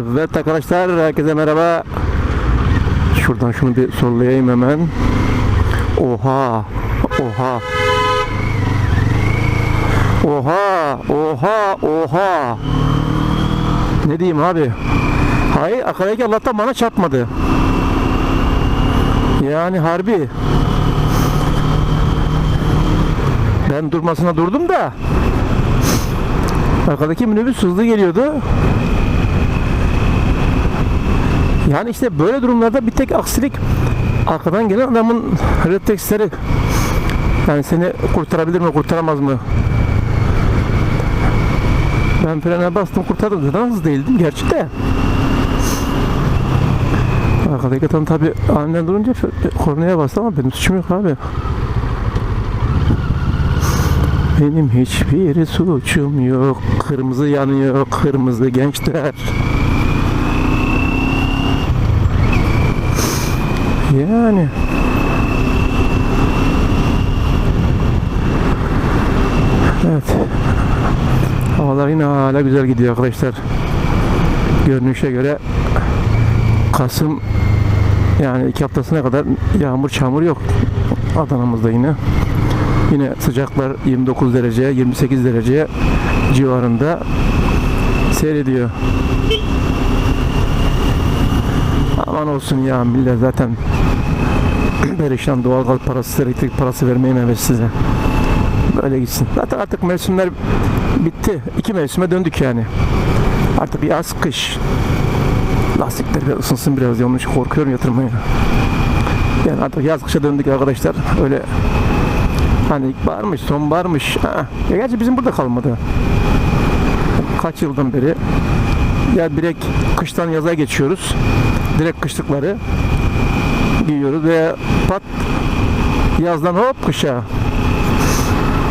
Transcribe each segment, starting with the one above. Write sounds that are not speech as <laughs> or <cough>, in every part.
Evet arkadaşlar herkese merhaba. Şuradan şunu bir sollayayım hemen. Oha. Oha. Oha. Oha. Oha. Ne diyeyim abi? Hayır arkadaki Allah'tan bana çarpmadı. Yani harbi. Ben durmasına durdum da arkadaki minibüs hızlı geliyordu. Yani işte böyle durumlarda bir tek aksilik arkadan gelen adamın refleksleri. Yani seni kurtarabilir mi kurtaramaz mı? Ben frene bastım kurtardım zaten hızlı değildim gerçi de. Arkadaki adam tabi aniden durunca kornaya bastı ama benim suçum yok abi. Benim hiçbir suçum yok. Kırmızı yanıyor, kırmızı gençler. Yani. Evet. Havalar yine hala güzel gidiyor arkadaşlar. Görünüşe göre Kasım yani iki haftasına kadar yağmur çamur yok Adana'mızda yine. Yine sıcaklar 29 derece 28 derece civarında seyrediyor. Aman olsun ya millet zaten perişan doğalgaz parası, elektrik parası vermeye heves size. Böyle gitsin. Zaten artık mevsimler bitti. İki mevsime döndük yani. Artık yaz, kış. Lastikler biraz ısınsın biraz diye onun için korkuyorum yatırmaya. Yani artık yaz kışa döndük arkadaşlar. Öyle hani ilkbaharmış, sonbaharmış. Ha. Ya gerçi bizim burada kalmadı. Kaç yıldan beri ya direkt kıştan yaza geçiyoruz. Direkt kışlıkları giyiyoruz ve pat yazdan hop kışa.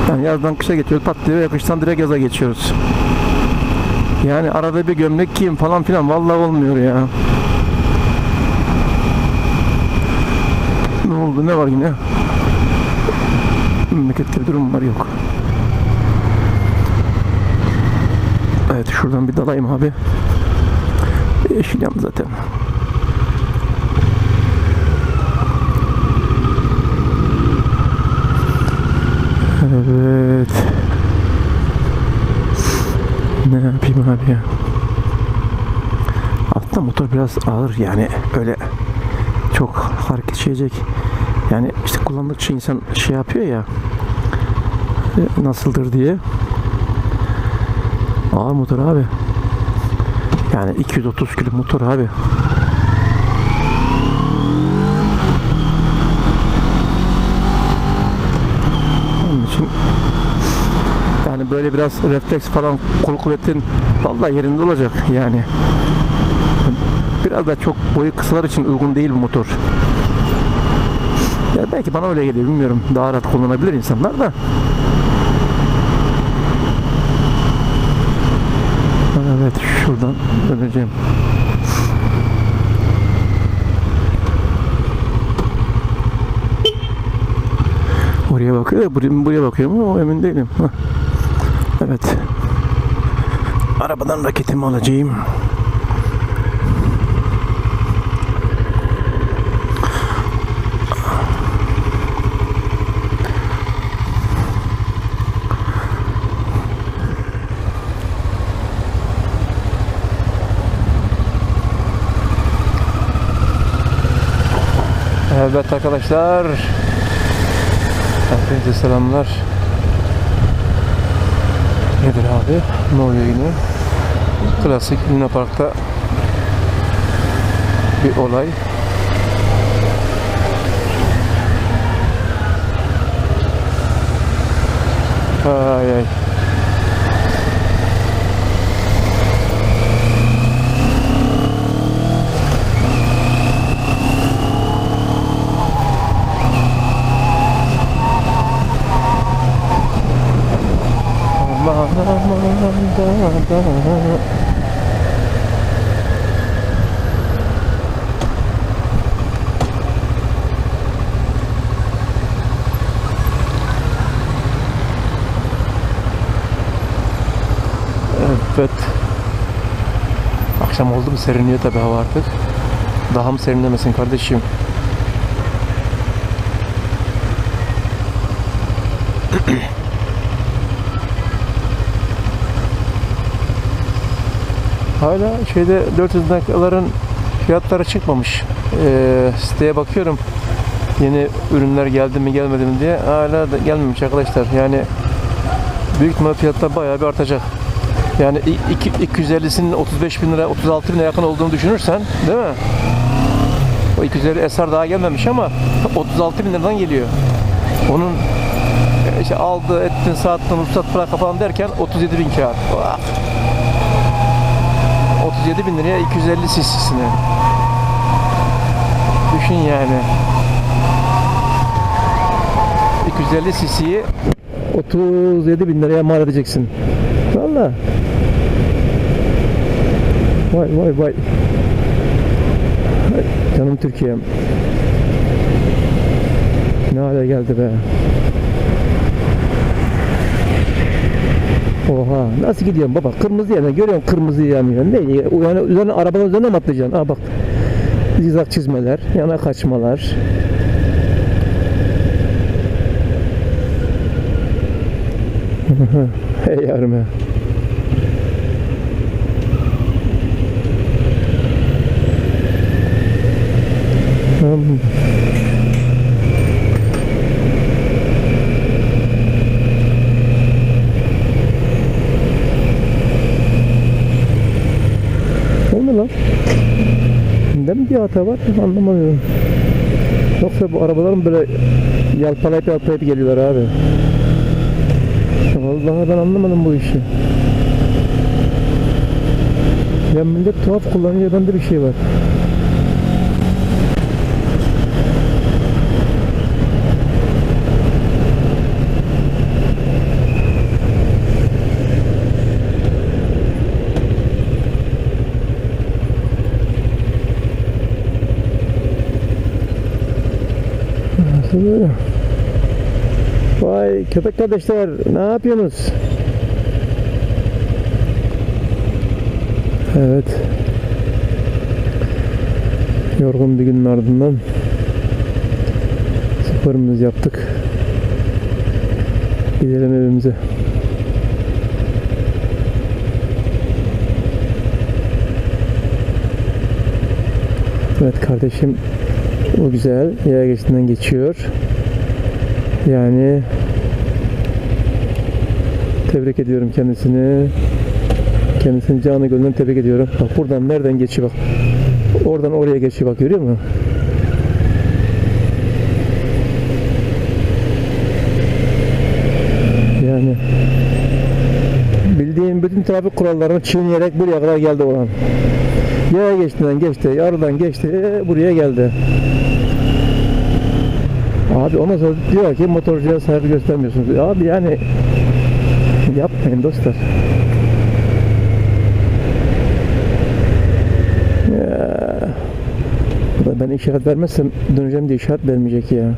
Yani yazdan kışa geçiyoruz pat diye ve kıştan direkt yaza geçiyoruz. Yani arada bir gömlek giyin falan filan vallahi olmuyor ya. Ne oldu ne var yine? Memlekette bir durum var yok. Evet şuradan bir dalayım abi. Yeşil yandı zaten. Evet. Ne yapayım abi ya? Altta motor biraz ağır yani öyle çok hareket edecek. Yani işte kullandıkça insan şey yapıyor ya e, nasıldır diye. Ağır motor abi. Yani 230 kilo motor abi. Onun için böyle biraz refleks falan kol kuvvetin vallahi yerinde olacak yani. Biraz da çok boyu kısalar için uygun değil bu motor. Ya belki bana öyle geliyor bilmiyorum. Daha rahat kullanabilir insanlar da. Evet şuradan döneceğim. Oraya bakıyor buraya, bakıyor mu emin değilim. Hah. Evet. Arabadan raketimi alacağım. Evet arkadaşlar. Hepinize selamlar. Nedir abi? Oluyor yine? Klasik Luna Park'ta bir olay. Ay ay. Aman aman da da. Evet. Akşam oldu mu serinliyor tabii hava artık. Daha mı serinlemesin kardeşim? <clears throat> Hala şeyde 400 dakikaların fiyatları çıkmamış. Ee, siteye bakıyorum. Yeni ürünler geldi mi gelmedi mi diye. Hala da gelmemiş arkadaşlar. Yani büyük ihtimal fiyatlar bayağı bir artacak. Yani i- iki- 250'sinin 35 bin lira, 36 bin lira yakın olduğunu düşünürsen değil mi? O 250 eser daha gelmemiş ama 36 bin liradan geliyor. Onun e, işte aldı, ettin, sattın, ruhsat plaka falan derken 37 bin kağıt. Vah! 37 bin liraya 250 cc'sini. Düşün yani. 250 cc'yi 37 bin liraya mal edeceksin. Valla. Vay vay vay. Ay, Canım Türkiye'm. Ne hale geldi be. Oha nasıl gidiyorsun baba kırmızı yanıyor görüyorum kırmızı yanıyor ne yani üzerine arabanın üzerine mi atlayacaksın Aa bak zigzag çizmeler yana kaçmalar <laughs> hey yavrum ya. Tamam. O ne lan? Bunda mı bir hata var? Anlamadım. Yoksa bu arabaların böyle yalpalayıp yalpalayıp geliyorlar abi. Vallahi ben anlamadım bu işi. Ya millet tuhaf kullanıyor, bende bir şey var. Nasıl böyle? Vay köpek kardeşler ne yapıyorsunuz? Evet. Yorgun bir günün ardından sporumuzu yaptık. Gidelim evimize. Evet kardeşim o güzel yaya geçtiğinden geçiyor. Yani tebrik ediyorum kendisini. Kendisini canı gönülden tebrik ediyorum. Bak buradan nereden geçiyor bak. Oradan oraya geçiyor bak görüyor musun? Yani bildiğin bütün trafik kurallarını çiğneyerek buraya kadar geldi olan. Yaya geçtiğinden geçti, yarıdan geçti, buraya geldi. Abi ondan sonra diyor ki motorcuya saygı göstermiyorsunuz. Abi yani yapmayın dostlar. Ya. Ben işaret vermezsem döneceğim diye işaret vermeyecek ya.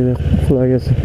Evet arkadaşlar herkese kolay gelsin.